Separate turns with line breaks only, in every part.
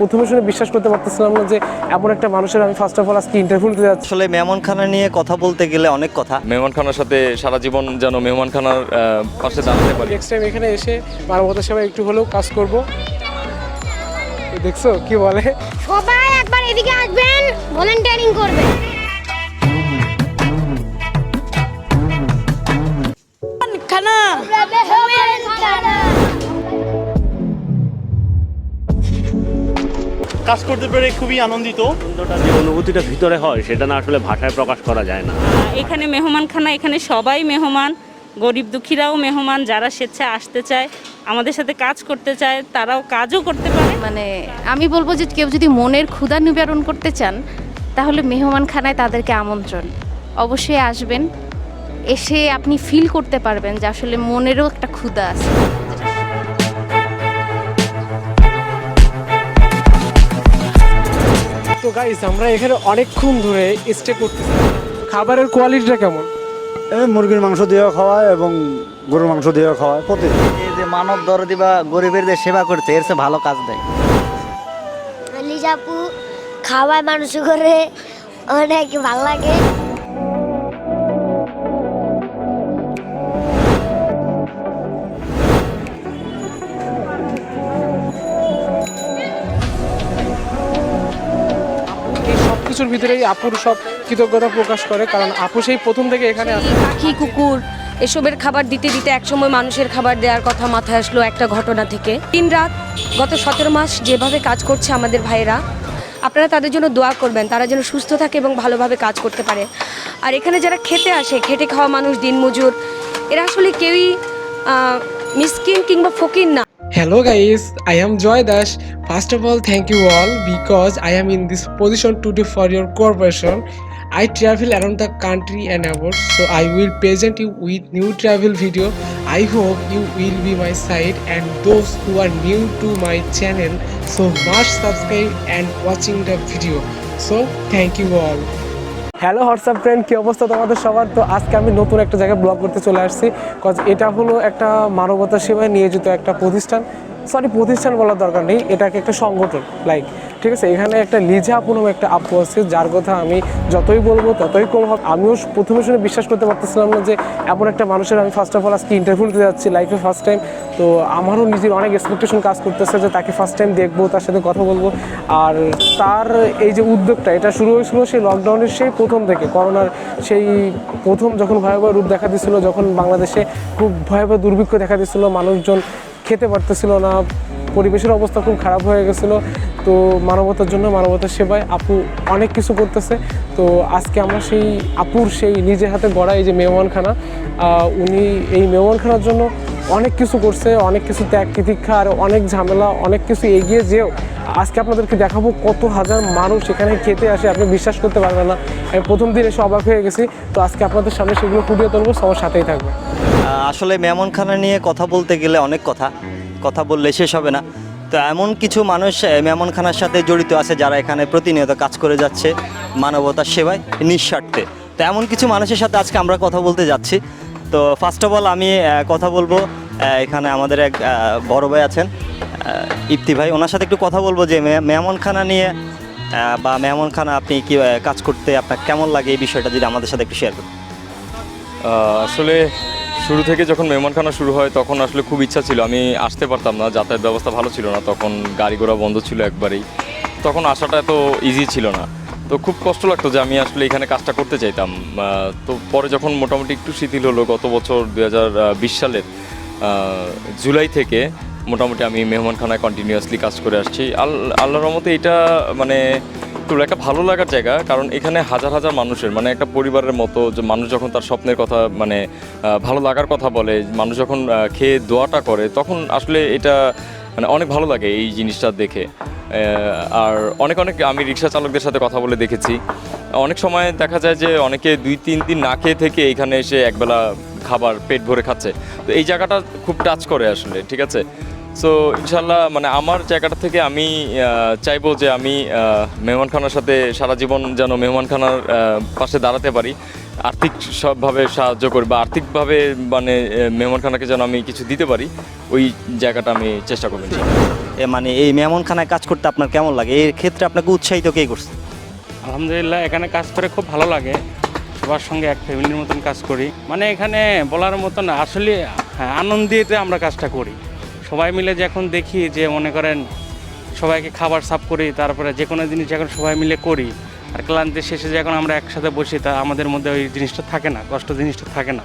প্রথমে শুনে বিশ্বাস করতে পারতেছিলাম না যে এমন একটা মানুষের আমি ফার্স্ট অফ অল আজকে ইন্টারভিউ দিতে যাচ্ছি।
আসলে মেহমানখানা নিয়ে কথা বলতে গেলে অনেক কথা।
মেহমানখানার সাথে সারা জীবন যেন মেহমানখানার আহ, পাশে দাঁড়াতে পারি।
নেক্সট টাইম এখানে এসে মানবতা সেবা একটু হলেও কাজ করব। দেখছ কি বলে?
সবাই একবার এদিকে আসবেন ভলেন্টিয়ারিং করবেন।
খানা।
কাজ করতে পেরে খুবই আনন্দিত।
যে অনুভূতিটা ভিতরে হয় সেটা না আসলে ভাষায় প্রকাশ করা যায় না।
এখানে মেহমানখানা এখানে সবাই মেহমান গরিব দুঃখীরাও মেহমান যারা স্বেচ্ছায় আসতে চায় আমাদের সাথে কাজ করতে চায় তারাও কাজও করতে পারে।
মানে আমি বলব যে কেউ যদি মনের ক্ষুধা নিবারণ করতে চান তাহলে মেহমানখানায় তাদেরকে আমন্ত্রণ। অবশ্যই আসবেন এসে আপনি ফিল করতে পারবেন যে আসলে মনেরও একটা ক্ষুধা আছে।
তো গাইস আমরা এখানে অনেকক্ষণ ধরে স্টে করতেছি। খাবারের কোয়ালিটিটা কেমন?
এই মুরগির মাংস দিয়ে খাওয়ায় এবং গরুর মাংস দিয়ে খাওয়ায় প্রতি
এই যে মানব দরদি বা গরিবের যে সেবা করতে এর চেয়ে ভালো কাজ দেয়।
লিজাপু খাওয়ায় মানুষ করে অনেক ভালো লাগে।
কিছুর ভিতরেই আপুর সব কৃতজ্ঞতা প্রকাশ করে, কারণ আপু সেই প্রথম থেকে এখানে আসে।
পাখি, কুকুর, এসবের খাবার দিতে দিতে একসময় মানুষের খাবার দেওয়ার কথা মাথায় আসলো একটা ঘটনা থেকে। দিন রাত, গত সতেরো মাস যেভাবে কাজ করছে আমাদের ভাইয়েরা, আপনারা তাদের জন্য দোয়া করবেন, তারা যেন সুস্থ থাকে এবং ভালোভাবে কাজ করতে পারে। আর এখানে যারা খেতে আসে, খেটে খাওয়া মানুষ, দিনমজুর, এরা আসলে কেউই মিসকিন কিংবা ফকির না।
Hello guys, I am Joy Dash. First of all, thank you all because I am in this position today for your cooperation. I travel around the country and abroad, so I will present you with new travel video. I hope you will be my side and those who are new to my channel, so must subscribe and watching the video. So thank you all. Hello WhatsApp friend কী অবস্থা তোমাদের সবার? তো আজকে আমি নতুন একটা জায়গায় blog করতে চলে আসছি। কজ এটা হলো একটা মানবতা সেবায় নিয়োজিত একটা প্রতিষ্ঠান। সরি প্রতিষ্ঠান বলার দরকার নেই। এটাকে একটা সংগঠন লাইক ঠিক আছে? এখানে একটা লিজা আপু নামে একটা আপু আছে, যার কথা আমি যতই বলব, ততই কম হবে। আমিও প্রথমে শুনে বিশ্বাস করতে পারতেছিলাম না যে এমন একটা মানুষের আমি ফার্স্ট অফ অল আজকে ইন্টারভিউ দিতে যাচ্ছি লাইফে ফার্স্ট টাইম তো আমারও নিজের অনেক এক্সপেকটেশন কাজ করতেছে যে তাকে ফার্স্ট টাইম দেখব, তার সাথে কথা বলব। আর তার এই যে উদ্যোগটা, এটা শুরু হয়েছিল সেই লকডাউনের সেই প্রথম থেকে। করোনার সেই প্রথম যখন ভয়াবহ রূপ দেখা দিচ্ছিল যখন বাংলাদেশে খুব ভয়াবহ দুর্ভিক্ষ দেখা দিচ্ছিল মানুষজন খেতে পারতেছিল না। পরিবেশের অবস্থা খুব খারাপ হয়ে গেছিল। তো মানবতার জন্য, মানবতার সেবায় আপু অনেক কিছু করতেছে। তো আজকে আমরা সেই আপুর সেই নিজের হাতে গড়া এই যে মেহমানখানা উনি এই মেহমানখানার জন্য অনেক কিছু করছে, অনেক কিছু ত্যাগ তিতিক্ষা আর অনেক ঝামেলা, অনেক কিছু এগিয়ে যেও। আজকে আপনাদেরকে দেখাবো কত হাজার মানুষ এখানে খেতে আসে, আপনি বিশ্বাস করতে পারবেন না। আমি প্রথম দিন এসে অবাক হয়ে গেছি। তো আজকে আপনাদের সামনে সেগুলো ফুটিয়ে তুলবো, সবার সাথেই থাকবে।
আসলে মেহমানখানা নিয়ে কথা বলতে গেলে অনেক কথা। কথা বললে শেষ হবে না। তো এমন কিছু মানুষ আহ, মেহমানখানার সাথে জড়িত আছে যারা এখানে প্রতিনিয়ত কাজ করে যাচ্ছে মানবতার সেবায় নিঃস্বার্থে। তো এমন কিছু মানুষের সাথে আজকে আমরা কথা বলতে যাচ্ছি। তো ফার্স্ট অফ অল আমি কথা বলব এখানে আমাদের এক বড় ভাই আছেন ইপ্তি ভাই। ওনার সাথে একটু কথা বলব যে মে- মেহমানখানা নিয়ে বা মেহমানখানা আপনি কি কাজ করতে আপনার কেমন লাগে এই বিষয়টা যদি আমাদের সাথে একটু শেয়ার করুন।
আসলে শুরু থেকে যখন মেহমানখানা শুরু হয়, তখন আসলে খুব ইচ্ছা ছিল। আমি আসতে পারতাম না, যাতায়াত ব্যবস্থা ভালো ছিল না, তখন গাড়ি ঘোড়া বন্ধ ছিল একবারেই। তখন আসাটা এত ইজি ছিল না। তো খুব কষ্ট লাগতো যে আমি আসলে এখানে কাজটা করতে চাইতাম। তো পরে যখন মোটামুটি একটু শিথিল হলো, গত বছর দু হাজার বিশ সালের জুলাই থেকে মোটামুটি আমি মেহমানখানায় কন্টিনিউয়াসলি কাজ করে আসছি। আল, আল্লাহর রহমতে এটা মানে তো একটা ভালো লাগার জায়গা, কারণ এখানে হাজার হাজার মানুষের মানে একটা পরিবারের মতো যে মানুষ যখন তার স্বপ্নের কথা মানে ভালো লাগার কথা বলে, মানুষ যখন খেয়ে দোয়াটা করে, তখন আসলে এটা মানে অনেক ভালো লাগে এই জিনিসটা দেখে। আর অনেক অনেক আমি রিক্সা চালকদের সাথে কথা বলে দেখেছি। অনেক সময় দেখা যায় যে অনেকে দুই, তিন দিন না খেয়ে থেকে এখানে এসে একবেলা খাবার, পেট ভরে খাচ্ছে। তো এই জায়গাটা খুব টাচ করে আসলে, ঠিক আছে? সো ইনশাল্লাহ মানে আমার জায়গাটা থেকে আমি চাইব যে আমি মেহমানখানার সাথে সারা জীবন যেন মেহমানখানার পাশে দাঁড়াতে পারি। আর্থিক সবভাবে সাহায্য করি বা আর্থিকভাবে মানে মেহমানখানাকে যেন আমি কিছু দিতে পারি ওই জায়গাটা আমি চেষ্টা করব
এ মানে এই মেহমানখানায় কাজ করতে আপনার কেমন লাগে? এর ক্ষেত্রে আপনাকে উৎসাহিত কে করছে?
আলহামদুলিল্লাহ এখানে কাজ করে খুব ভালো লাগে। সবার সঙ্গে এক ফ্যামিলির মতন কাজ করি। মানে এখানে বলার মতন আসলে হ্যাঁ আনন্দিতে আমরা কাজটা করি। সবাই মিলে যখন দেখি যে মনে করেন সবাইকে খাবার সাফ করি, তারপরে যে কোনো জিনিস যখন সবাই মিলে করি, আর ক্লান্তি শেষে যখন আমরা একসাথে বসি, তা আমাদের মধ্যে ওই জিনিসটা থাকে না, কষ্ট জিনিসটা থাকে না।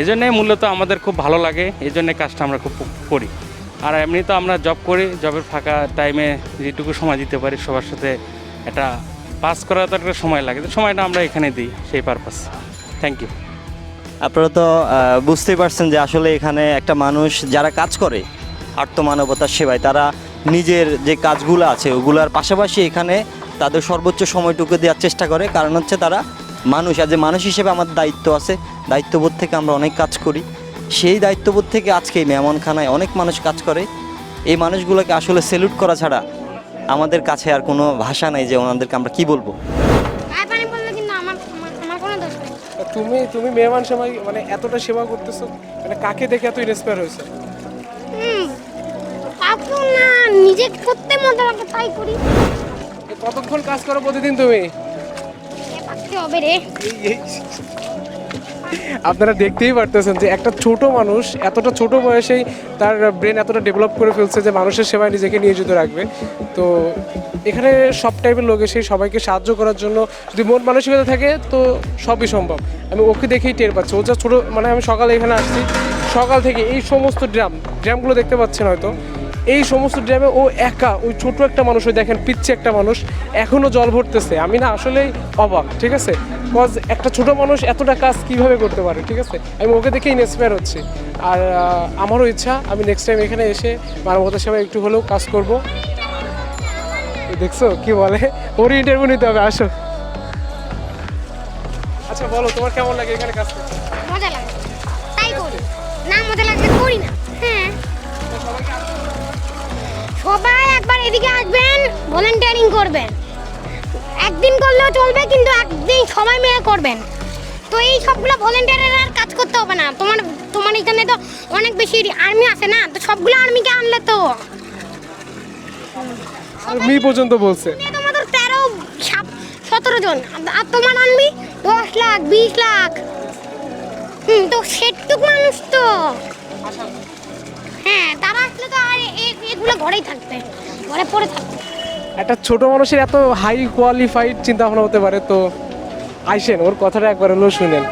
এই জন্যে মূলত আমাদের খুব ভালো লাগে এই জন্যে কাজটা আমরা খুব করি। আর এমনি তো আমরা জব করি জবের ফাঁকা টাইমে যেটুকু সময় দিতে পারি, সবার সাথে এটা পাস করা তো একটা সময় লাগে, তো সময়টা আমরা এখানে দিই, সেই পারপাস থ্যাংক ইউ
আপনারা তো বুঝতেই পারছেন যে আসলে এখানে একটা মানুষ যারা কাজ করে আত্মমানবতার সেবায়। তারা নিজের যে কাজগুলো আছে ওগুলার পাশাপাশি এখানে তাদের সর্বোচ্চ সময়টুকু দেওয়ার চেষ্টা করে। কারণ হচ্ছে তারা মানুষ আর যে মানুষ হিসেবে আমার দায়িত্ব আছে দায়িত্ববোধ থেকে আমরা অনেক কাজ করি। সেই দায়িত্ববোধ থেকে আজকে এই মেহমানখানায় অনেক মানুষ কাজ করে। এই মানুষগুলোকে আসলে সেলুট করা ছাড়া আমাদের কাছে আর কোনো ভাষা নাই যে ওনাদেরকে আমরা কি বলব।
পানি পড়লে কিন্তু আমার আমার কোনো দোষ নেই।
তুমি তুমি মেহমান সময় মানে এতটা সেবা করতেছো মানে কাকে দেখে এত ইন্সপায়ার হয়েছে?
কাকু না? নিজে করতে মজা লাগে তাই করি।
কতক্ষণ কাজ করো প্রতিদিন তুমি?
পারতে হবে রে?
আপনারা দেখতেই পারতেছেন যে একটা ছোট মানুষ এতটা ছোট বয়সেই তার ব্রেন এতটা ডেভেলপ করে ফেলছে যে মানুষের সেবায় নিজেকে নিয়োজিত রাখবে। তো এখানে সব টাইপের লোক এসে সবাইকে সাহায্য করার জন্য যদি মন মানসিকতা থাকে তো সবই সম্ভব। আমি ওকে দেখেই টের পাচ্ছি। ও যা ছোটো মানে আমি সকালে এখানে আসছি। সকাল থেকে এই সমস্ত ড্রাম ড্রামগুলো দেখতে পাচ্ছেন হয়তো। এই সমস্ত ড্রামে ও একা, ওই ছোট একটা মানুষ, ওই দেখেন পিচ্ছে একটা মানুষ এখনও জল ভরতেছে। আমি না আসলেই অবাক, ঠিক আছে? কজ একটা ছোট মানুষ এতটা কাজ কীভাবে করতে পারে, ঠিক আছে? আমি ওকে দেখে ইন্সপায়ার হচ্ছি। আর আমারও ইচ্ছা, আমি নেক্সট টাইম এখানে এসে মানবতার সেবা একটু হলেও কাজ করব। দেখছ কি বলে? ওর ইন্টারভিউ নিতে হবে, আসো। আচ্ছা বলো, তোমার কেমন লাগে এখানে কাজ করতে?
মজা লাগে। তাই করি। না মজা লাগলে সবাই একবার এদিকে আসবেন ভলেন্টিয়ারিং করবেন। একদিন করলেও চলবে কিন্তু একদিন সময় মেয়ে করবেন। তো এই সবগুলো ভলেন্টিয়ারের আর কাজ করতে হবে না। তোমার তোমার এখানে তো অনেক বেশি আর্মি আছে না? তো সবগুলো আর্মিকে আনলে তো?
মি পর্যন্ত বলছে।
তোমাদের তেরো সতেরো জন। আর- তোমার আনবি দশ লাখ বিশ লাখ। হুম তো সেটুক মানুষ তো। হ্যাঁ তারা আসলে তো এগুলো ঘরেই থাকতে ঘরে পড়ে থাকতে
একটা ছোট মানুষের এত হাই কোয়ালিফাইড চিন্তা ভাবনা হতে পারে তো, আইসেন, ওর কথাটা একবার হলেও শুনেন।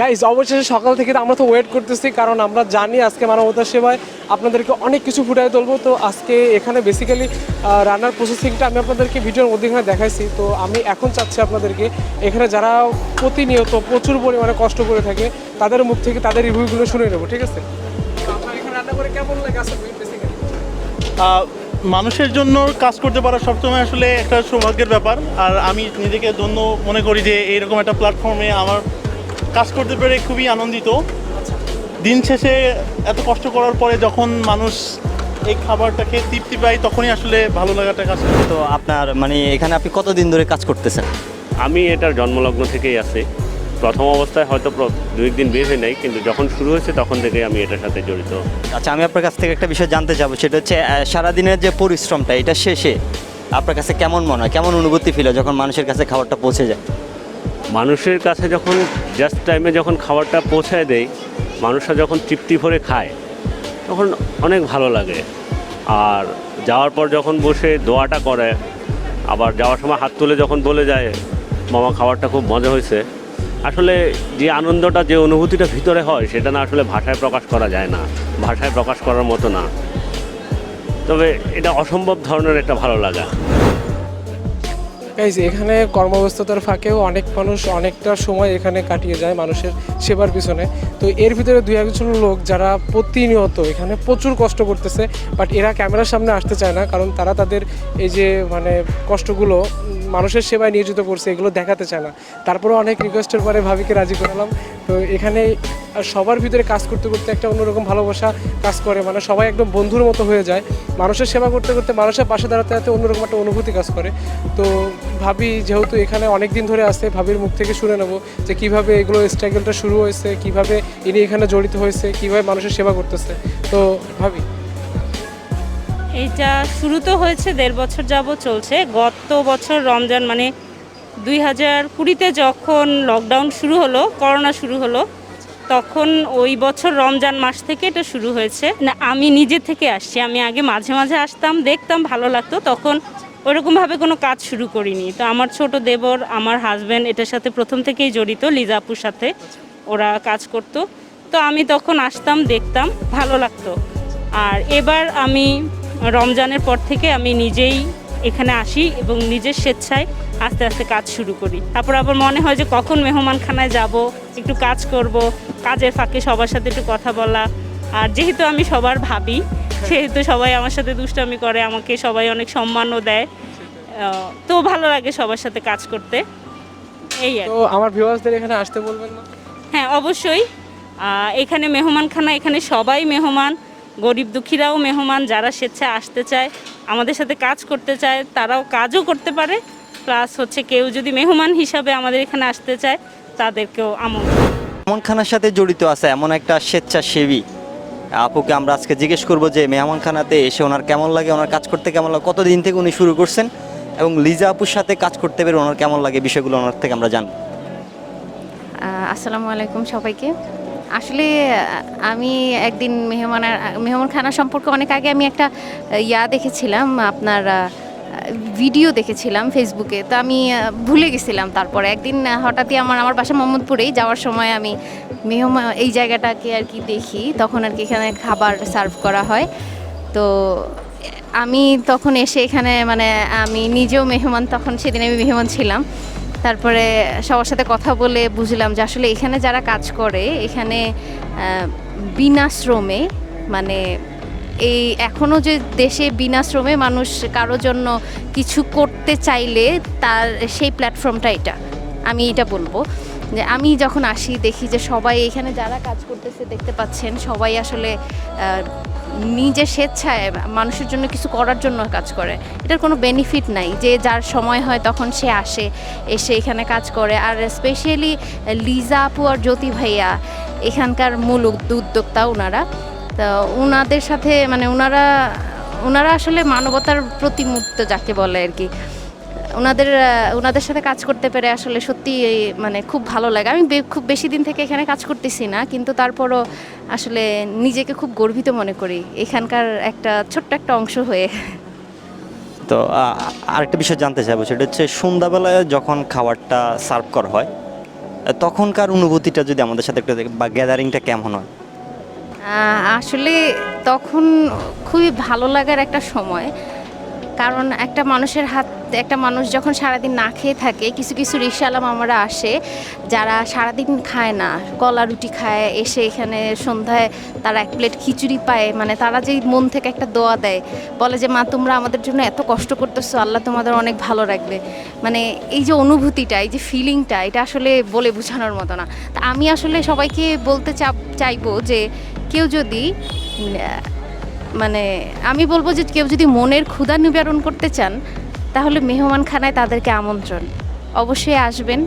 গাইজ অবশেষে সকাল থেকে আমরা তো ওয়েট করতেছি, কারণ আমরা জানি আজকে মানবতার সেবায় আপনাদেরকে অনেক কিছু ফুটাই তুলবো। তো আজকে এখানে বেসিক্যালি রান্নার প্রসেসিংটা আমি আপনাদেরকে ভিডিওর মধ্যে এখানে দেখাইছি। তো আমি এখন চাচ্ছি আপনাদেরকে এখানে যারা প্রতিনিয়ত প্রচুর পরিমাণে কষ্ট করে থাকে, তাদের মুখ থেকে তাদের রিভিউগুলো শুনে নেব, ঠিক আছে?
মানুষের জন্য কাজ করতে পারা সবসময় আসলে একটা সৌভাগ্যের ব্যাপার। আর আমি নিজেকে ধন্য মনে করি যে এইরকম একটা প্ল্যাটফর্মে আমার কাজ করতে পেরে খুবই আনন্দিত। দিন শেষে এত কষ্ট করার পরে যখন মানুষ এই খাবারটাকে তৃপ্তি পায় তখনই আসলে ভালো লাগাটা কাজ করে।
তো আপনার মানে এখানে আপনি কতদিন ধরে কাজ করতেছেন?
আমি এটার জন্মলগ্ন থেকেই আছি। প্রথম অবস্থায় হয়তো প্র- দু একদিন বের হয়ে নাই কিন্তু যখন শুরু হয়েছে তখন থেকে আমি এটার সাথে জড়িত।
আচ্ছা আমি আপনার কাছ থেকে একটা বিষয় জানতে চাবো সেটা হচ্ছে সারাদিনের যে পরিশ্রমটা এটা শেষে আপনার কাছে কেমন মনে হয়? কেমন অনুভূতি ফিল হয় যখন মানুষের কাছে খাবারটা পৌঁছে যায়?
মানুষের কাছে যখন জাস্ট টাইমে যখন খাবারটা পৌঁছায় দেয় মানুষরা যখন তৃপ্তি ভরে খায়, তখন অনেক ভালো লাগে। আর যাওয়ার পর যখন বসে দোয়াটা করে, আবার যাওয়ার সময় হাত তুলে যখন বলে যায়, মামা, খাবারটা খুব মজা হয়েছে। আসলে যে আনন্দটা, যে অনুভূতিটা ভিতরে হয়, সেটা না আসলে ভাষায় প্রকাশ করা যায় না। ভাষায় প্রকাশ করার মতো না। তবে এটা অসম্ভব ধরনের একটা ভালো লাগা।
গাইজ এখানে কর্মব্যস্ততার ফাঁকেও অনেক মানুষ অনেকটা সময় এখানে কাটিয়ে যায় মানুষের সেবার পিছনে। তো এর ভিতরে দু একজন লোক যারা প্রতিনিয়ত এখানে প্রচুর কষ্ট করতেছে বাট এরা ক্যামেরার সামনে আসতে চায় না, কারণ তারা তাদের এই যে মানে কষ্টগুলো মানুষের সেবায় নিয়োজিত করছে, এগুলো দেখাতে চায় না। তারপরে অনেক রিকোয়েস্টের পরে ভাবিকে রাজি করালাম। তো এখানে সবার ভিতরে কাজ করতে করতে একটা অন্যরকম ভালোবাসা কাজ করে। মানে সবাই একদম বন্ধুর মতো হয়ে যায়। মানুষের সেবা করতে করতে মানুষের পাশে দাঁড়াতে দাঁড়াতে অন্যরকম একটা অনুভূতি কাজ করে। তো ভাবি যেহেতু এখানে অনেক দিন ধরে আসছে ভাবির মুখ থেকে শুনে নেব যে কীভাবে এগুলো স্ট্রাগলটা শুরু হয়েছে, কীভাবে ইনি এখানে জড়িত হয়েছে, কীভাবে মানুষের সেবা করতেছে। তো ভাবি।
এইটা শুরু তো হয়েছে দেড় বছর যাব চলছে। গত বছর রমজান মানে দুই হাজার কুড়িতে যখন লকডাউন শুরু হলো করোনা শুরু হলো, তখন ওই বছর রমজান মাস থেকে এটা শুরু হয়েছে। না, আমি নিজে থেকে আসছি, আমি আগে মাঝে মাঝে আসতাম, দেখতাম, ভালো লাগতো, তখন ওরকমভাবে কোনো কাজ শুরু করিনি। তো আমার ছোট দেবর, আমার হাজব্যান্ড এটার সাথে প্রথম থেকেই জড়িত, লিজাপুর সাথে ওরা কাজ করতো। তো আমি তখন আসতাম, দেখতাম, ভালো লাগতো। আর এবার আমি রমজানের পর থেকে আমি নিজেই এখানে আসি এবং নিজের স্বেচ্ছায় আস্তে আস্তে কাজ শুরু করি। তারপর আবার মনে হয় যে কখন মেহমানখানায় যাব একটু কাজ করব কাজের ফাঁকে সবার সাথে একটু কথা বলা। আর যেহেতু আমি সবার ভাবি সেহেতু সবাই আমার সাথে দুষ্টামি করে আমাকে সবাই অনেক সম্মানও দেয়। তো ভালো লাগে সবার সাথে কাজ করতে। এই আর কি।
তো আমার ভিউয়ার্সদের এখানে আসতে বলবেন না?
হ্যাঁ অবশ্যই। এখানে মেহমানখানা এখানে সবাই মেহমান। গরিব দুঃখীরাও মেহমান যারা স্বেচ্ছায় আসতে চায় আমাদের সাথে কাজ করতে চায় তারাও কাজও করতে পারে। প্লাস হচ্ছে কেউ যদি মেহমান হিসাবে আমাদের এখানে আসতে চায় তাদেরকেও আমন্ত্রণ।
মেহমানখানার সাথে জড়িত আছে এমন একটা স্বেচ্ছাসেবী। আপুকে আমরা আজকে জিজ্ঞেস করব যে মেহমানখানাতে এসে ওনার কেমন লাগে? ওনার কাজ করতে কেমন লাগে? কতদিন থেকে উনি শুরু করছেন? এবং লিজা আপুর সাথে কাজ করতে পেরে ওনার কেমন লাগে? বিষয়গুলো ওনার থেকে আমরা জানব।
আহ, আসসালামু আলাইকুম সবাইকে। আসলে, আমি একদিন মেহমানের মেহমান খানা সম্পর্কে অনেক আগে আমি একটা, ইয়া দেখেছিলাম, আপনার ভিডিও দেখেছিলাম ফেসবুকে। তো আমি ভুলে গেছিলাম তারপরে। একদিন হঠাৎই আমার আমার বাসা মোহাম্মদপুরেই যাওয়ার সময় আমি মেহমান, এই জায়গাটাকে আর কি দেখি। তখন আর কি এখানে খাবার সার্ভ করা হয়। তো আমি তখন এসে এখানে মানে আমি নিজেও মেহমান, তখন সেদিন আমি মেহমান ছিলাম। তারপরে সবার সাথে কথা বলে বুঝলাম যে আসলে এখানে যারা কাজ করে, এখানে বিনা শ্রমে মানে এই এখনও যে দেশে বিনা শ্রমে মানুষ কারোর জন্য কিছু করতে চাইলে তার সেই প্ল্যাটফর্মটা এটা। আমি এটা বলব। যে আমি যখন আসি, দেখি যে সবাই এখানে যারা কাজ করতেছে দেখতে পাচ্ছেন, সবাই আসলে নিজের স্বেচ্ছায় মানুষের জন্য কিছু করার জন্য কাজ করে। এটার কোনো বেনিফিট নাই। যে যার সময় হয় তখন সে আসে, এসে এখানে কাজ করে। আর স্পেশালি লিজা আপু আর জ্যোতি ভাইয়া, এখানকার মূল উদ্যোক্তা ওনারা তো ওনাদের সাথে মানে ওনারা ওনারা আসলে মানবতার প্রতিমূর্ত যাকে বলে আর কি। ওনাদের ওনাদের সাথে কাজ করতে পেরে আসলে সত্যি মানে খুব ভালো লাগে। আমি খুব বেশি দিন থেকে এখানে কাজ করতেছি না কিন্তু তারপরও আসলে নিজেকে খুব গর্বিত মনে করি। এখানকার একটা ছোট্ট একটা অংশ হয়ে।
তো আরেকটা বিষয় জানতে চাইব সেটা হচ্ছে সন্ধ্যাবেলায় যখন খাবারটা সার্ভ করা হয় তখনকার অনুভূতিটা যদি আমাদের সাথে একটু বা গ্যাদারিংটা কেমন হয়?
আসলে তখন খুবই ভালো লাগার একটা সময়। কারণ একটা মানুষের হাত, একটা মানুষ যখন সারাদিন না খেয়ে থাকে, কিছু কিছু রিক্সাওয়ালা মামারা আসে, যারা সারাদিন খায় না, কলা রুটি খায়, এসে এখানে সন্ধ্যায় তারা এক প্লেট খিচুড়ি পায় মানে তারা যে মন থেকে একটা দোয়া দেয়, বলে যে, মা, তোমরা আমাদের জন্য এত কষ্ট করতেছো, আল্লাহ তোমাদের অনেক ভালো রাখবে। মানে এই যে অনুভূতিটা, এই যে ফিলিংটা এটা আসলে বলে বোঝানোর মতো না। তা আমি আসলে সবাইকে বলতে চাইব যে, কেউ যদি মানে আমি বলব যে কেউ যদি মনের ক্ষুধা নিবারণ করতে চান, তাহলে মেহমান খানায় তাদেরকে আমন্ত্রণ। অবশ্যই আসবেন।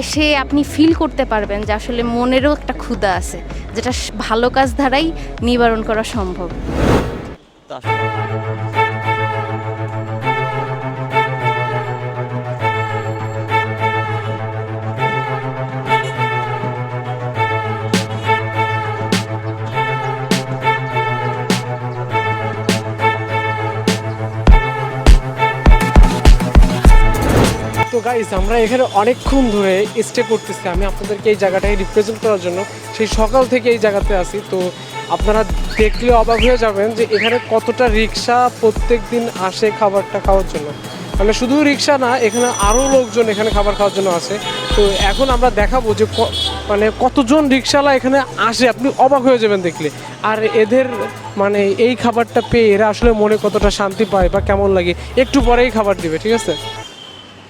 এসে আপনি ফিল করতে পারবেন যে আসলে মনেরও একটা ক্ষুধা আছে, যেটা ভালো কাজ দ্বারাই নিবারণ করা সম্ভব।
গাইস আমরা এখানে অনেকক্ষণ ধরে স্টে করতেছি। আমি আপনাদেরকে এই জায়গাটাকে রিপ্রেজেন্ট করার জন্য সেই সকাল থেকে এই জায়গাতে আসি তো আপনারা দেখলে অবাক হয়ে যাবেন যে এখানে কতটা রিক্সা প্রত্যেক দিন আসে খাবারটা খাওয়ার জন্য। মানে শুধু রিক্সা না, এখানে আরও লোকজন এখানে খাবার খাওয়ার জন্য আসে। তো এখন আমরা দেখাবো যে মানে কতজন রিক্সাওয়ালা এখানে আসে। আপনি অবাক হয়ে যাবেন দেখলে। আর এদের মানে এই খাবারটা পেয়ে এরা আসলে মনে কতটা শান্তি পায় বা কেমন লাগে। একটু পরেই খাবার দিবে, ঠিক আছে?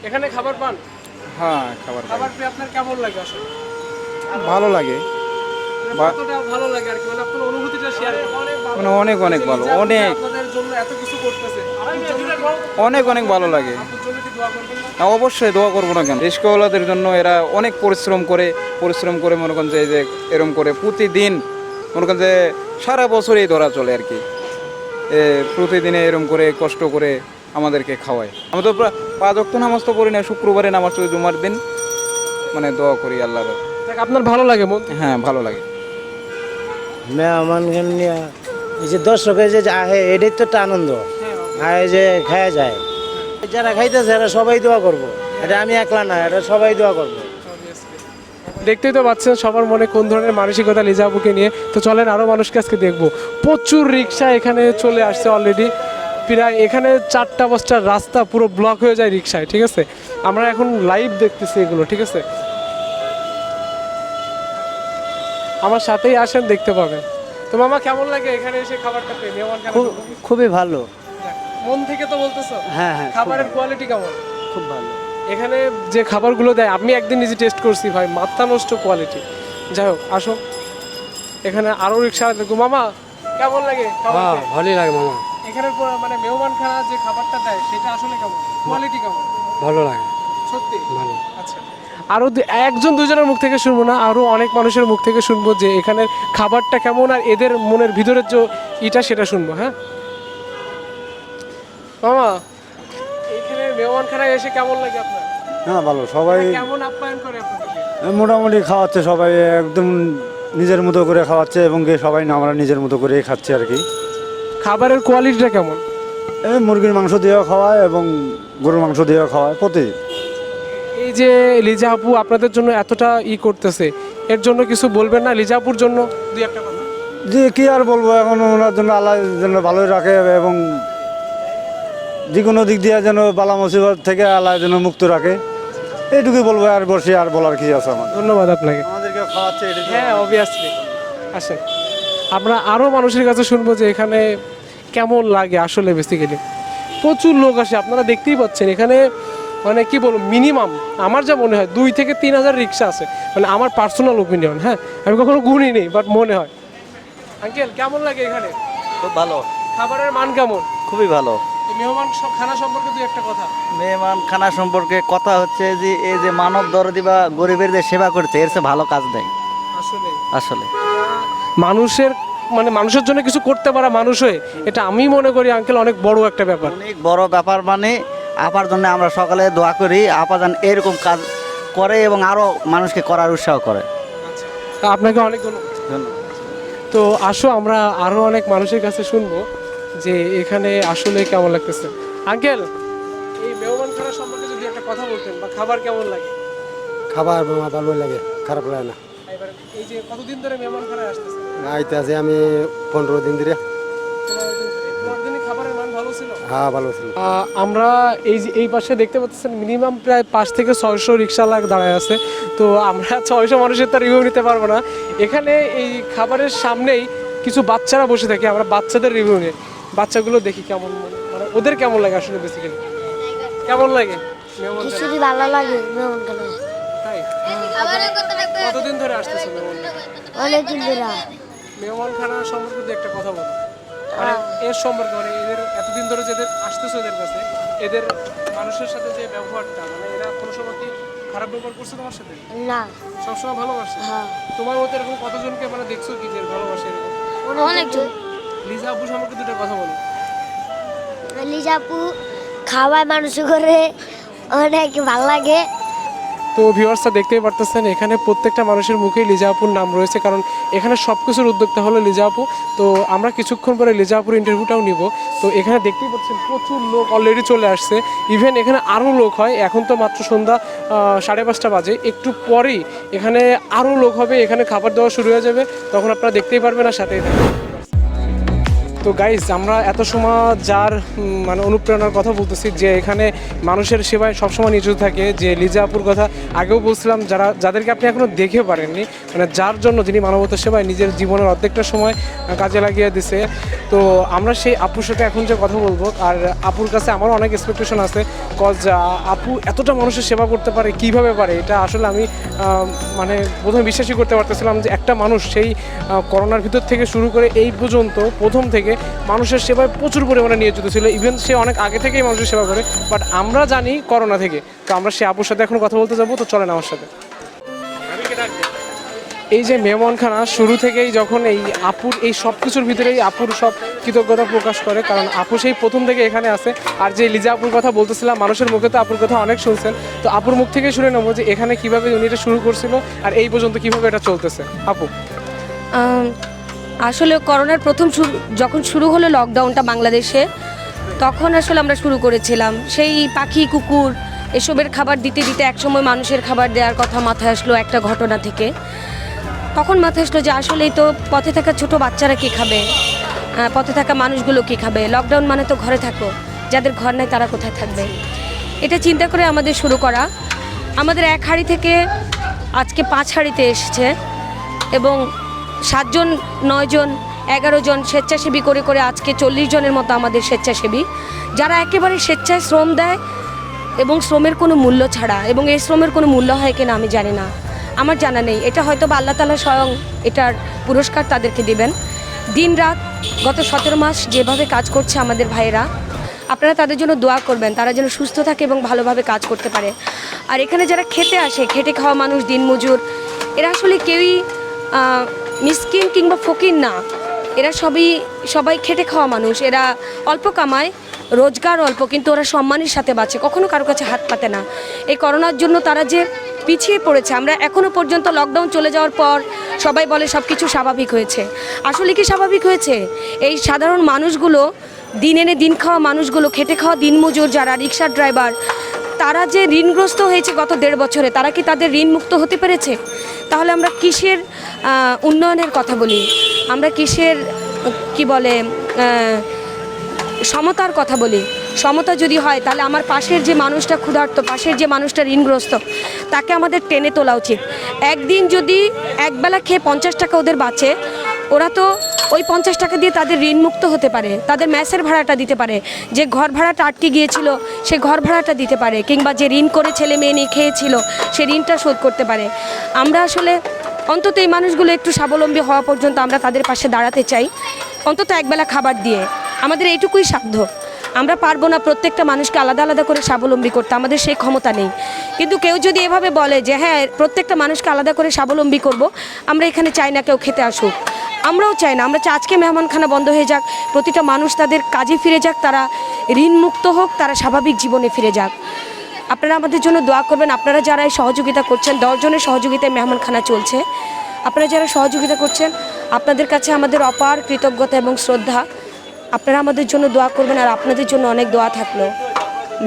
এখানে খাবার পান?
হ্যাঁ খাবার
খাবার পেয়ে আপনার কেমন লাগে আসলে?
ভালো লাগে।
মানে
বা-
কতটা ভালো লাগে আর কি? মানে আপনার অনুভূতিটা শেয়ার
মানে অনেক অনেক ভালো অনেক।
আপনাদের জন্য এত কিছু করতেছে।
অনেক অনেক ভালো লাগে।
আপনার জন্য কি দোয়া করবেন? না
না, অবশ্যই দোয়া করব না কেন? রিস্কওয়ালাদের জন্য এরা অনেক পরিশ্রম করে পরিশ্রম করে মনে করেন যে এই যে এরম করে প্রতিদিন মনে করেন যে সারা বছরই ধরা চলে আর কি। এ, প্রতিদিনে এরম করে কষ্ট করে আমাদেরকে খাওয়ায়। আমি তো পাঁচ অক্ট নামাজ তো পড়ি না শুক্রবারে নামাজ পড়ি জুমার দিন মানে দোয়া করি আল্লাহর।
দেখ আপনার ভালো লাগে মন
হ্যাঁ ভালো লাগে।
মেহমান এই যে দর্শকের যে আহে এটাই তো একটা আনন্দ। আয় যে খাওয়া যায়। যারা খাইতেছে এরা সবাই দোয়া করব। এটা আমি একলা না এটা সবাই দোয়া করব।
দেখতেই তো পাচ্ছেন সবার মনে কোন ধরনের মানসিকতা লিজাবুকে নিয়ে। তো চলেন আরও মানুষকে আজকে দেখব। প্রচুর রিক্সা এখানে চলে আসছে অলরেডি প্রায় এখানে চারটা পাঁচটা রাস্তা পুরো ব্লক হয়ে যায় রিক্সায় ঠিক আছে? আমরা এখন লাইভ দেখতেছি এগুলো ঠিক আছে? আমার সাথেই আসেন দেখতে পাবেন। তো মামা কেমন লাগে এখানে এসে খাবারটা পেয়ে মেহমান কেমন
খুবই ভালো।
মন থেকে তো বলতেছো?
হ্যাঁ হ্যাঁ
খাবারের কোয়ালিটি কেমন?
খুব ভালো।
এখানে যে খাবারগুলো দেয় আমি একদিন নিজে টেস্ট করছি ভাই মাথা নষ্ট কোয়ালিটি যাই হোক আসো। এখানে আরও রিক্সা দেখো মামা কেমন লাগে
হ্যাঁ ভালোই লাগে মামা।
এখানে পুরো মানে মেহমান খানা যে খাবারটা দেয় সেটা আসলে কেমন? কোয়ালিটি কেমন?
ভালো লাগে।
সত্যি?
ভালো।
আচ্ছা। আরও দু- একজন দুজনের মুখ থেকে শুনব না আরও অনেক মানুষের মুখ থেকে শুনব যে এখানের খাবারটা কেমন আর এদের মনের ভিতরের যে ইটা সেটা শুনব হ্যাঁ? মামা এখানে মেহমান খানায় এসে কেমন লাগে আপনার?
হ্যাঁ ভালো। সবাই
কেমন আপ্যায়ন করে
মোটামুটি খাওয়াচ্ছে সবাই একদম নিজের মতো করে খাওয়াচ্ছে এবং সবাই না আমরা নিজের মতো করেই খাচ্ছি আর কি।
খাবারের কোয়ালিটিটা কেমন?
এই মুরগির মাংস দিয়েও খাওয়ায় এবং গরুর মাংস দিয়েও খাওয়ায় প্রতি।
এই যে লিজা আপু আপনাদের জন্য এতটা ই করতেছে এর জন্য কিছু বলবেন না লিজা আপুর জন্য? দুই একটা কথা।
যে কি আর বলব এখন ওনার জন্য আল্লাহ যেন ভালোই রাখে এবং যে কোনো দিক দিয়ে যেন বালা মুসিবত থেকে আল্লাহ যেন মুক্ত রাখে। এইটুকুই বলব আর বসে আর বলার কি আছে আমার
ধন্যবাদ আপনাকে।
আমাদেরকে খাওয়াচ্ছে
হ্যাঁ অবভিয়াসলি আসেন। আমরা আরও মানুষের কাছে শুনব যে এখানে কেমন লাগে আসলে বেসিক্যালি প্রচুর লোক আসে আপনারা দেখতেই পাচ্ছেন। এখানে মানে কি বলব মিনিমাম আমার যা মনে হয় দুই থেকে তিন হাজার রিক্সা আছে। মানে আমার পার্সোনাল ওপিনিয়ন হ্যাঁ? আমি কখনো গুনি নেই বাট মনে হয়। আঙ্কেল কেমন লাগে এখানে?
খুব ভালো।
খাবারের মান কেমন?
খুবই ভালো।
মেহমান স- খানা সম্পর্কে দুই একটা কথা।
মেহমান খানা সম্পর্কে কথা হচ্ছে যে এই যে মানব দরদি বা গরিবের যে সেবা করছে এর চেয়ে ভালো কাজ নেই।
আসলে।
আসলে।
মানুষের মানে মানুষের জন্য কিছু করতে পারা মানুষ হয়ে এটা আমি মনে করি আঙ্কেল অনেক বড় একটা ব্যাপার।
অনেক বড় ব্যাপার মানে আপার জন্য আমরা সকালে দোয়া করি আপা যেন এরকম কাজ করে এবং আরও মানুষকে করার উৎসাহ করে।
তা আপনাকে অনেক ধন্যবাদ।
ধন্যবাদ।
তো আসো আমরা আরও অনেক মানুষের কাছে শুনব যে এখানে আসলে কেমন লাগতেছে। আঙ্কেল এই মেহমান খানা সম্পর্কে যদি একটা কথা বলতেন বা খাবার কেমন লাগে?
খাবার ভালো লাগে খারাপ লাগে না।
এবার এই যে কতদিন ধরে মেহমানখানায় আসতেছে?
আইতে আছে আমি পনেরো দিন ধরে।
পনেরো দিনই খাবারের মান ভালো ছিল?
হ্যাঁ ভালো ছিল।
আমরা এই যে এই পাশে দেখতে পাচ্ছেন মিনিমাম প্রায় পাঁচ থেকে ছয়শো রিক্সা লাগ দাঁড়ায় আছে। তো আমরা ছয়শো মানুষের তো রিভিউ নিতে পারব না। এখানে এই খাবারের সামনেই কিছু বাচ্চারা বসে থাকে আমরা বাচ্চাদের রিভিউ নিই। বাচ্চাগুলো দেখি কেমন মানে ওদের কেমন লাগে আসলে বেসিক্যালি কেমন লাগে?
ভালো লাগে
তাই? কতদিন ধরে আসতেছে মেহমান
অনেক দিন ধরে
মেহমানখানা সম্পর্কে একটা কথা বলো। মানে এর সম্পর্কে মানে এদের এতদিন ধরে যেদের আসতেছে ওদের কাছে এদের মানুষের সাথে যে ব্যবহারটা মানে এরা কোনো সময় কি খারাপ ব্যবহার করছে তোমার সাথে?
না।
সবসময় ভালোবাসে?
হ্যাঁ।
তোমার মতো এরকম কতজনকে মানে দেখছ কি যে ভালোবাসে এরকম?
অনেকজন।
লিজা আব্বু সম্পর্কে দুটো কথা বলো।
লিজাপু খাওয়ায় মানুষ করে অনেক ভালো লাগে।
তো ভিউয়ার্সটা দেখতেই পারতেছেন, এখানে প্রত্যেকটা মানুষের মুখেই লিজা আপুর নাম রয়েছে, কারণ এখানে সব কিছুর উদ্যোক্তা হলো লিজা আপু। তো আমরা কিছুক্ষণ পরে লিজা আপুর ইন্টারভিউটাও নিব। তো এখানে দেখতেই পাচ্ছেন প্রচুর লোক অলরেডি চলে আসছে। ইভেন এখানে আরও লোক হয়, এখন তো মাত্র সন্ধ্যা সাড়ে পাঁচটা বাজে। একটু পরেই এখানে আরও লোক হবে, এখানে খাবার দেওয়া শুরু হয়ে যাবে। তখন আপনারা দেখতেই পারবেন আর সাথেই। তো গাইজ আমরা এত সময় যার মানে অনুপ্রেরণার কথা বলতেছি যে এখানে মানুষের সেবায় সবসময় নিয়োজিত থাকে, যে লিজা আপুর কথা আগেও বলছিলাম, যারা, যাদেরকে আপনি এখনও দেখে পারেননি মানে যার জন্য যিনি মানবতার সেবায় নিজের জীবনের অর্ধেকটা সময় কাজে লাগিয়ে দিছে। তো আমরা সেই আপুর সাথে এখন যে কথা বলব, আর আপুর কাছে আমারও অনেক এক্সপেকটেশন আছে কজ আপু এতটা মানুষের সেবা করতে পারে, কীভাবে পারে, এটা আসলে আমি মানে প্রথমে বিশ্বাসই করতে পারতেছিলাম যে একটা মানুষ সেই করোনার ভিতর থেকে শুরু করে এই পর্যন্ত, প্রথম থেকে মানুষের সেবায় প্রচুর পরিমাণে নিয়োজিত ছিল। ইভেন সে অনেক আগে থেকেই মানুষের সেবা করে বাট আমরা জানি করোনা থেকে। তো আমরা সে আপুর সাথে এখন কথা বলতে যাব, তো চলেন আমার সাথে। এই যে মেহমানখানা, শুরু থেকেই যখন এই আপুর, এই সব কিছুর ভিতরেই আপুর সব কৃতজ্ঞতা প্রকাশ করে, কারণ আপু সেই প্রথম থেকে এখানে আছে। আর যে লিজা আপুর কথা বলতেছিলাম, মানুষের মুখে তো আপুর কথা অনেক শুনছেন। তো আপুর মুখ থেকে শুনে নেব যে এখানে কীভাবে উনি এটা শুরু করছিল, আর এই পর্যন্ত কীভাবে এটা চলতেছে। আপু।
আসলে করোনার প্রথম শুরু যখন শুরু হলো লকডাউনটা বাংলাদেশে, তখন আসলে আমরা শুরু করেছিলাম। সেই পাখি, কুকুর, এসবের খাবার দিতে দিতে একসময় মানুষের খাবার দেওয়ার কথা মাথায় আসলো একটা ঘটনা থেকে। তখন মাথায় আসলো যে আসলেই তো পথে থাকা ছোট বাচ্চারা কী খাবে? পথে থাকা মানুষগুলো কী খাবে? লকডাউন মানে তো ঘরে থাকো। যাদের ঘর নাই তারা কোথায় থাকবে? এটা চিন্তা করে আমাদের শুরু করা। আমাদের এক হাড়ি থেকে আজকে পাঁচ হাড়িতে এসছে এবং সাতজন, নয়জন এগারো জন স্বেচ্ছাসেবী করে করে আজকে চল্লিশ জনের মতো আমাদের স্বেচ্ছাসেবী। যারা একেবারে স্বেচ্ছায় শ্রম দেয় এবং শ্রমের কোনো মূল্য ছাড়া এবং এই শ্রমের কোনো মূল্য হয় কিনা আমি জানি না। আমার জানা নেই। এটা হয়তো বা আল্লাহ তালা স্বয়ং এটার পুরস্কার তাদেরকে দিবেন। দিন রাত গত সতেরো মাস যেভাবে কাজ করছে আমাদের ভাইয়েরা, আপনারা তাদের জন্য দোয়া করবেন। তারা যেন সুস্থ থাকে এবং ভালোভাবে কাজ করতে পারে। আর এখানে যারা খেতে আসে, খেটে খাওয়া মানুষ, দিনমজুর, এরা আসলে কেউই মিসকিন কিংবা ফকির না। এরা সবই, সবাই খেটে খাওয়া মানুষ। এরা অল্প কামায়, রোজগার অল্প, কিন্তু ওরা সম্মানের সাথে বাঁচে। কখনো কারও কাছে হাত পাতে না। এই করোনার জন্য তারা যে পিছিয়ে পড়েছে, আমরা এখনও পর্যন্ত লকডাউন চলে যাওয়ার পর সবাই বলে সব কিছু স্বাভাবিক হয়েছে। আসলে কি স্বাভাবিক হয়েছে? এই সাধারণ মানুষগুলো, দিন এনে দিন খাওয়া মানুষগুলো, খেটে খাওয়া দিনমজুর যারা রিক্সার ড্রাইভার তারা যে ঋণগ্রস্ত হয়েছে গত দেড় বছরে, তারা কি তাদের ঋণ মুক্ত হতে পেরেছে? তাহলে আমরা কিসের উন্নয়নের কথা বলি? আমরা কিসের, কি বলে সমতার কথা বলি? সমতা যদি হয়, তাহলে আমার পাশের যে মানুষটা ক্ষুধার্ত, পাশের যে মানুষটা ঋণগ্রস্ত, তাকে আমাদের টেনে তোলা উচিত। একদিন যদি একবেলা খেয়ে পঞ্চাশ টাকা ওদের বাঁচে ওরা তো ওই পঞ্চাশ টাকা দিয়ে তাদের ঋণ মুক্ত হতে পারে, তাদের ম্যাসের ভাড়াটা দিতে পারে, যে ঘর ভাড়াটা আটকে গিয়েছিল সে ঘর ভাড়াটা দিতে পারে, কিংবা যে ঋণ করে ছেলে মেয়ে নিয়ে খেয়েছিল সে ঋণটা শোধ করতে পারে। আমরা আসলে অন্তত এই মানুষগুলো একটু স্বাবলম্বী হওয়া পর্যন্ত আমরা তাদের পাশে দাঁড়াতে চাই। অন্তত একবেলা খাবার দিয়ে। আমাদের এইটুকুই সাধ্য। আমরা পারব না প্রত্যেকটা মানুষকে আলাদা আলাদা করে স্বাবলম্বী করতে, আমাদের সেই ক্ষমতা নেই। কিন্তু কেউ যদি এভাবে বলে যে হ্যাঁ প্রত্যেকটা মানুষকে আলাদা করে স্বাবলম্বী করব, আমরা এখানে চাই না কেউ খেতে আসুক। আমরাও চাই না, আমরা চাই আজকে মেহমানখানা বন্ধ হয়ে যাক, প্রতিটা মানুষ তাদের কাজে ফিরে যাক, তারা ঋণমুক্ত হোক, তারা স্বাভাবিক জীবনে ফিরে যাক। আপনারা আমাদের জন্য দোয়া করবেন, আপনারা যারা সহযোগিতা করছেন, দশজনের সহযোগিতায় মেহমানখানা চলছে। আপনারা যারা সহযোগিতা করছেন, আপনাদের কাছে আমাদের অপার কৃতজ্ঞতা এবং শ্রদ্ধা। আপনারা আমাদের জন্য দোয়া করবেন আর আপনাদের জন্য অনেক দোয়া থাকল।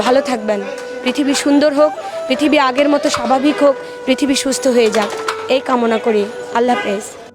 ভালো থাকবেন। পৃথিবী সুন্দর হোক, পৃথিবী আগের মতো স্বাভাবিক হোক, পৃথিবী সুস্থ হয়ে যাক। এই কামনা করি। আল্লাহ হাফেজ।